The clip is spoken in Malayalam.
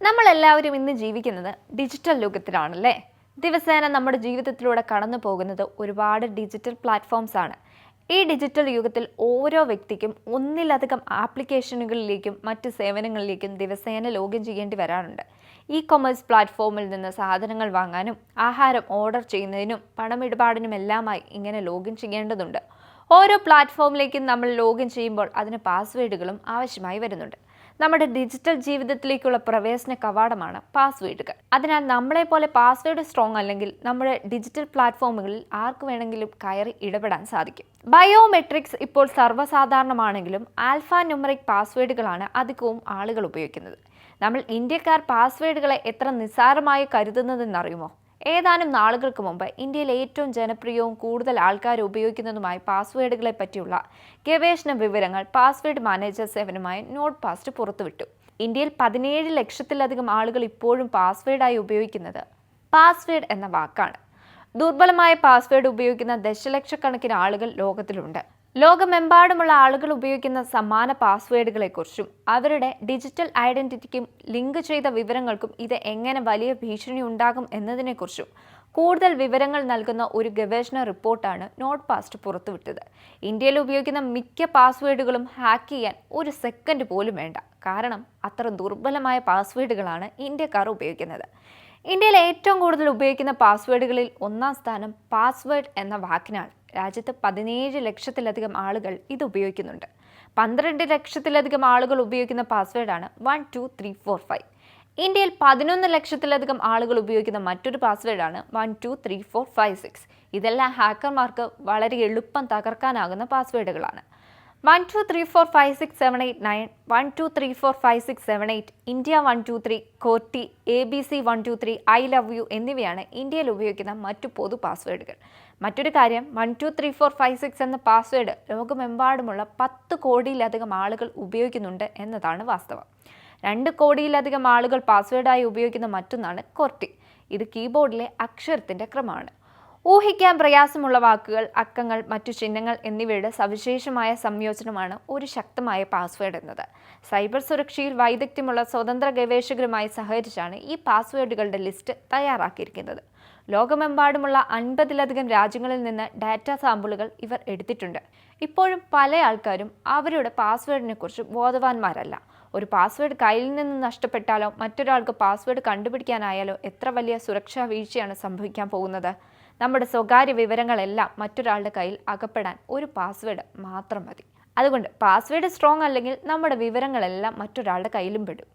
നമ്മളെല്ലാവരും ഇന്ന് ജീവിക്കുന്നത് ഡിജിറ്റൽ യുഗത്തിലാണല്ലേ ദിവസേന നമ്മുടെ ജീവിതത്തിലൂടെ കടന്നു പോകുന്നത് ഒരുപാട് ഡിജിറ്റൽ പ്ലാറ്റ്ഫോംസ് ആണ്. ഈ ഡിജിറ്റൽ യുഗത്തിൽ ഓരോ വ്യക്തിക്കും ഒന്നിലധികം ആപ്ലിക്കേഷനുകളിലേക്കും മറ്റ് സേവനങ്ങളിലേക്കും ദിവസേന ലോഗിൻ ചെയ്യേണ്ടി വരാറുണ്ട്. ഇ കൊമേഴ്സ് പ്ലാറ്റ്ഫോമിൽ നിന്ന് സാധനങ്ങൾ വാങ്ങാനും ആഹാരം ഓർഡർ ചെയ്യുന്നതിനും പണമിടപാടിനുമെല്ലാമായി ഇങ്ങനെ ലോഗിൻ ചെയ്യേണ്ടതുണ്ട്. ഓരോ പ്ലാറ്റ്ഫോമിലേക്കും നമ്മൾ ലോഗിൻ ചെയ്യുമ്പോൾ അതിന് പാസ്വേഡുകളും ആവശ്യമായി വരുന്നുണ്ട്. നമ്മുടെ ഡിജിറ്റൽ ജീവിതത്തിലേക്കുള്ള പ്രവേശന കവാടമാണ് പാസ്വേഡുകൾ അതിനാൽ നമ്മളെ പോലെ പാസ്വേഡ് സ്ട്രോങ് അല്ലെങ്കിൽ നമ്മുടെ ഡിജിറ്റൽ പ്ലാറ്റ്ഫോമുകളിൽ ആർക്ക് വേണമെങ്കിലും കയറി ഇടപെടാൻ സാധിക്കും. ബയോമെട്രിക്സ് ഇപ്പോൾ സർവസാധാരണമാണെങ്കിലും ആൽഫ ന്യൂമറിക് പാസ്വേഡുകളാണ് അധികവും ആളുകൾ ഉപയോഗിക്കുന്നത്. നമ്മൾ ഇന്ത്യക്കാർ പാസ്വേഡുകളെ എത്ര നിസ്സാരമായി കരുതുന്നതെന്നറിയുമോ? ഏതാനും നാളുകൾക്ക് മുമ്പ് ഇന്ത്യയിൽ ഏറ്റവും ജനപ്രിയവും കൂടുതൽ ആൾക്കാർ ഉപയോഗിക്കുന്നതുമായ പാസ്വേഡുകളെ പറ്റിയുള്ള ഗവേഷണ വിവരങ്ങൾ പാസ്വേഡ് മാനേജർ സേവനമായ നോട്ട് പാസ്റ്റ് പുറത്തുവിട്ടു. ഇന്ത്യയിൽ പതിനേഴ് ലക്ഷത്തിലധികം ആളുകൾ ഇപ്പോഴും പാസ്വേഡായി ഉപയോഗിക്കുന്നത് പാസ്വേഡ് എന്ന വാക്കാണ്. ദുർബലമായ പാസ്വേഡ് ഉപയോഗിക്കുന്ന ദശലക്ഷക്കണക്കിന് ആളുകൾ ലോകത്തിലുണ്ട്. ലോകമെമ്പാടുമുള്ള ആളുകൾ ഉപയോഗിക്കുന്ന സമാന പാസ്വേഡുകളെക്കുറിച്ചും അവരുടെ ഡിജിറ്റൽ ഐഡന്റിറ്റിക്കും ലിങ്ക് ചെയ്ത വിവരങ്ങൾക്കും ഇത് എങ്ങനെ വലിയ ഭീഷണി ഉണ്ടാകും എന്നതിനെക്കുറിച്ചും കൂടുതൽ വിവരങ്ങൾ നൽകുന്ന ഒരു ഗവേഷണ റിപ്പോർട്ടാണ് നോട്ട് പാസ്റ്റ് പുറത്തുവിട്ടത്. ഇന്ത്യയിൽ ഉപയോഗിക്കുന്ന മിക്ക പാസ്വേഡുകളും ഹാക്ക് ചെയ്യാൻ ഒരു സെക്കൻഡ് പോലും വേണ്ട. കാരണം അത്ര ദുർബലമായ പാസ്വേഡുകളാണ് ഇന്ത്യക്കാർ ഉപയോഗിക്കുന്നത്. ഇന്ത്യയിൽ ഏറ്റവും കൂടുതൽ ഉപയോഗിക്കുന്ന പാസ്വേഡുകളിൽ ഒന്നാം സ്ഥാനം പാസ്വേഡ് എന്ന വാക്കിനാണ് രാജ്യത്ത് പതിനേഴ് ലക്ഷത്തിലധികം ആളുകൾ ഇത് ഉപയോഗിക്കുന്നുണ്ട്. പന്ത്രണ്ട് ലക്ഷത്തിലധികം ആളുകൾ ഉപയോഗിക്കുന്ന പാസ്വേഡാണ് one two three four five. ഇന്ത്യയിൽ പതിനൊന്ന് ലക്ഷത്തിലധികം ആളുകൾ ഉപയോഗിക്കുന്ന മറ്റൊരു പാസ്വേഡാണ് one two three four five six. ഇതെല്ലാം ഹാക്കർമാർക്ക് വളരെ എളുപ്പം തകർക്കാനാകുന്ന പാസ്വേഡുകളാണ്. One two three four five six seven eight nine one two three four five six seven eight India one two three qwerty A B C one two three I love you എന്നിവയാണ് ഇന്ത്യയിൽ ഉപയോഗിക്കുന്ന മറ്റു പൊതു പാസ്വേഡുകൾ മറ്റൊരു കാര്യം one two three four five six എന്ന പാസ്വേഡ് ലോകമെമ്പാടുമുള്ള പത്ത് കോടിയിലധികം ആളുകൾ ഉപയോഗിക്കുന്നുണ്ട് എന്നതാണ് വാസ്തവം. രണ്ട് കോടിയിലധികം ആളുകൾ പാസ്വേഡായി ഉപയോഗിക്കുന്ന മറ്റൊന്നാണ് കോർട്ടി ഇത് കീബോർഡിലെ അക്ഷരത്തിന്റെ ക്രമമാണ്. ഊഹിക്കാൻ പ്രയാസമുള്ള വാക്കുകൾ അക്കങ്ങൾ മറ്റു ചിഹ്നങ്ങൾ എന്നിവയുടെ സവിശേഷമായ സംയോജനമാണ് ഒരു ശക്തമായ പാസ്വേഡ് എന്നത്. സൈബർ സുരക്ഷയിൽ വൈദഗ്ധ്യമുള്ള സ്വതന്ത്ര ഗവേഷകരുമായി സഹകരിച്ചാണ് ഈ പാസ്വേഡുകളുടെ ലിസ്റ്റ് തയ്യാറാക്കിയിരിക്കുന്നത്. ലോകമെമ്പാടുമുള്ള അൻപതിലധികം രാജ്യങ്ങളിൽ നിന്ന് ഡാറ്റ സാമ്പിളുകൾ ഇവർ എടുത്തിട്ടുണ്ട്. ഇപ്പോഴും പല ആൾക്കാരും അവരുടെ പാസ്വേഡിനെ കുറിച്ച് ബോധവാന്മാരല്ല. ഒരു പാസ്വേഡ് കയ്യിൽ നിന്ന് നഷ്ടപ്പെട്ടാലോ മറ്റൊരാൾക്ക് പാസ്വേഡ് കണ്ടുപിടിക്കാനായാലോ എത്ര വലിയ സുരക്ഷാ വീഴ്ചയാണ് സംഭവിക്കാൻ പോകുന്നത്? നമ്മുടെ സ്വകാര്യ വിവരങ്ങളെല്ലാം മറ്റൊരാളുടെ കയ്യിൽ അകപ്പെടാൻ ഒരു പാസ്വേഡ് മാത്രം മതി. അതുകൊണ്ട് പാസ്വേഡ് സ്ട്രോങ് അല്ലെങ്കിൽ നമ്മുടെ വിവരങ്ങളെല്ലാം മറ്റൊരാളുടെ കയ്യിലും പെടും.